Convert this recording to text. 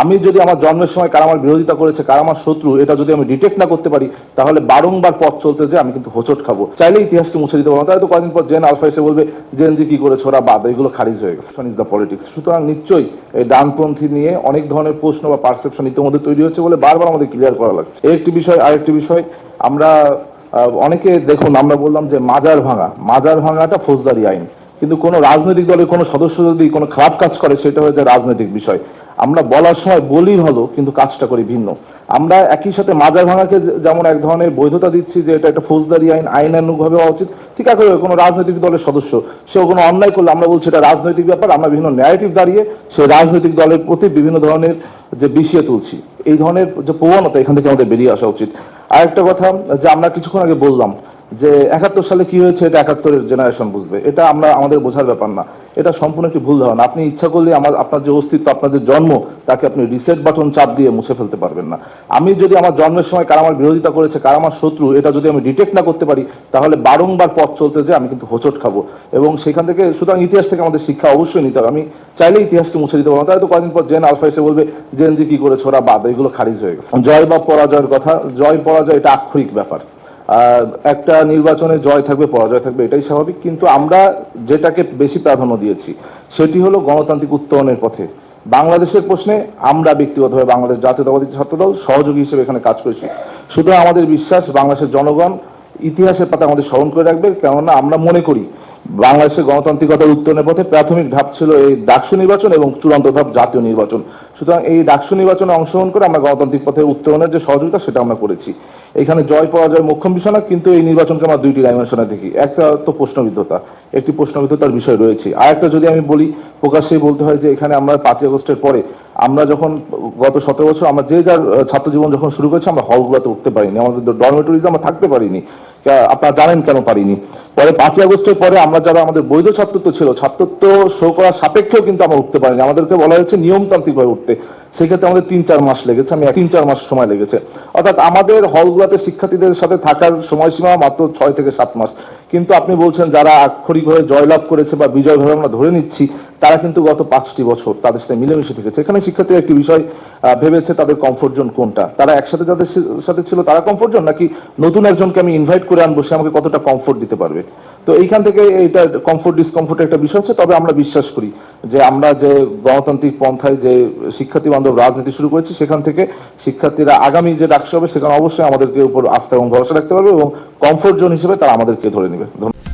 আমি যদি আমার জন্মের সময় কারা আমার বিরোধিতা করেছে কারা আমার শত্রু, এটা যদি আমি ডিটেক্ট না করতে পারি, তাহলে বারংবার পথ চলতে যে আমি কিন্তু হোঁচট খাব। চাইলে ইতিহাসকে মুছে দিতে পারব। তাহলে তো কয়েকদিন পর জেন আলফা এসে বলবে, জেন জি কি করেছে ওরা? বাদ, এগুলো খারিজ হয়ে গেছে। ইজ দ্য পলিটিক্স সুতরাং নিশ্চয়ই এই ডানপন্থী নিয়ে অনেক ধরনের প্রশ্ন বা পারসেপশন ইতিমধ্যে তৈরি হচ্ছে বলে বারবার আমাদের ক্লিয়ার করা লাগছে। একটি বিষয়, আরেকটি বিষয়, আমরা অনেকে দেখুন, আমরা বললাম যে মাজার ভাঙা। মাজার ভাঙাটা ফৌজদারি আইন। কিন্তু কোনো রাজনৈতিক দলের কোনো সদস্য যদি কোনো খারাপ কাজ করে, সেটা হয়ে যায় রাজনৈতিক বিষয়। আমরা বলার সময় বলি ভালো কিন্তু কাজটা করি ভিন্ন। আমরা একই সাথে মাজার ভাঙাকে যেমন এক ধরনের বৈধতা দিচ্ছি যে এটা একটা ফৌজদারি আইন আইনানুগভাবে হওয়া উচিত ঠিক আছে কোনো রাজনৈতিক দলের সদস্য, সেও কোনো অন্যায় করলে আমরা বলছি এটা রাজনৈতিক ব্যাপার, আমরা বিভিন্ন ন্যারেটিভ দাঁড়িয়ে সেই রাজনৈতিক দলের প্রতি বিভিন্ন ধরনের যে বিষিয়ে তুলছি। এই ধরনের যে প্রবণতা এখান থেকে আমাদের বেরিয়ে আসা উচিত। আরেকটা কথা যে আমরা কিছুক্ষণ আগে বললাম যে একাত্তর সালে কি হয়েছে এটা একাত্তরের জেনারেশন বুঝবে। এটা আমরা আমাদের বোঝার ব্যাপার না। এটা সম্পূর্ণ একটি ভুল ধারণা। আপনি ইচ্ছা করলে আমার, আপনার যে অস্তিত্ব, আপনার যে জন্ম, তাকে আপনি রিসেট বাটন চাপ দিয়ে মুছে ফেলতে পারবেন না। আমি যদি আমার জন্মের সময় কারা আমার বিরোধিতা করেছে, কারা আমার শত্রু, এটা যদি আমি ডিটেক্ট না করতে পারি, তাহলে বারংবার পথ চলতে যে আমি কিন্তু হোঁচট খাব। এবং সেখান থেকে, সুতরাং ইতিহাস থেকে আমাদের শিক্ষা অবশ্যই নিতে হবে। আমি চাইলে ইতিহাসকে মুছে দিতে পারব। তাহলে তো কয়েকদিন পর জেন আলফা এসে বলবে, জেন জি কি করেছে? ওরা বাদ, এগুলো খারিজ হয়ে গেছে। জয় বা পরাজয়ের কথা, জয় পরাজয় এটা আক্ষরিক ব্যাপার। একটা নির্বাচনে জয় থাকবে, পরাজয় থাকবে, এটাই স্বাভাবিক। কিন্তু আমরা যেটাকে বেশি প্রাধান্য দিয়েছি, সেটি হলো গণতান্ত্রিক উত্তরণের পথে। বাংলাদেশের প্রশ্নে আমরা ব্যক্তিগতভাবে বাংলাদেশ জাতীয়তাবাদী ছাত্রদল সহযোগী হিসেবে এখানে কাজ করেছি। সুতরাং আমাদের বিশ্বাস, বাংলাদেশের জনগণ ইতিহাসের পাতা আমাদের স্মরণ করে রাখবে, কেননা আমরা মনে করি বাংলাদেশের গণতান্ত্রিকতার উত্তরণের পথে প্রাথমিক ধাপ ছিল এই ডাকসু নির্বাচন এবং চূড়ান্ত ধাপ জাতীয় নির্বাচন। সুতরাং এই ডাকসু নির্বাচনে অংশগ্রহণ করে আমরা গণতান্ত্রিক পথে উত্তরণের যে সহযোগিতা সেটা আমরা করেছি। এখানে জয় পরাজয় মোক্ষম বিষয় না কিন্তু এই নির্বাচনকে আমরা দুইটি ডাইমেনশনে দেখি। একটা তো প্রশ্নবিদ্ধতা। একটি প্রশ্নবিদ্ধতার বিষয় রয়েছে। আর একটা যদি আমি বলি, প্রকাশ্যেই বলতে হয় যে এখানে আমরা পাঁচই আগস্টের পরে আমরা যখন গত সতেরো বছর আমরা যে যার ছাত্রজীবন ছাত্র জীবন যখন শুরু করেছি, আমরা হলগুলোতে উঠতে পারিনি। আমাদের ডরমেটোরিজ আমরা থাকতে পারিনি। আপনারা জানেন কেন পারিনি? পরে পাঁচই আগস্টের পরে আমরা যারা আমাদের বৈধ ছাত্রত্ব ছিল, ছাত্রত্ব শো করার সাপেক্ষেও কিন্তু আমরা উঠতে পারিনি। আমাদেরকে বলা হয়েছে নিয়মতান্ত্রিকভাবে উঠতে। সেক্ষেত্রে আমাদের তিন, চার মাস লেগেছে, আমি তিন, চার মাস সময় লেগেছে। অর্থাৎ আমাদের হলগুলোতে শিক্ষার্থীদের সাথে থাকার সময়সীমা মাত্র ছয় থেকে সাত মাস। কিন্তু আপনি বলছেন যারা আক্ষরিকভাবে জয়লাভ করেছে বা বিজয় ভাবে আমরা ধরে নিচ্ছি, তারা কিন্তু গত পাঁচটি বছর তাদের সাথে মিলেমিশে থেকেছে। এখানে শিক্ষার্থীরা একটি বিষয় ভেবেছে তাদের কমফোর্ট জোন কোনটা? তারা একসাথে যাদের সাথে ছিল তারা কমফোর্ট জোন নাকি নতুন একজনকে আমি ইনভাইট করে আনব, সে আমাকে কতটা কমফোর্ট দিতে পারবে? তো এইখান থেকে এটা কমফোর্ট ডিসকমফোর্ট একটা বিষয় হচ্ছে, তবে আমরা বিশ্বাস করি যে আমরা যে গণতান্ত্রিক পন্থায় যে শিক্ষার্থী বান্ধব রাজনীতি শুরু করেছি, সেখান থেকে শিক্ষার্থীরা আগামী যে ডাকসে হবে সেখানে অবশ্যই আমাদেরকে উপর আস্থা এবং ভরসা রাখতে পারবে এবং কমফোর্ট জোন হিসেবে তারা আমাদেরকে ধরে নেবে। ধন্যবাদ।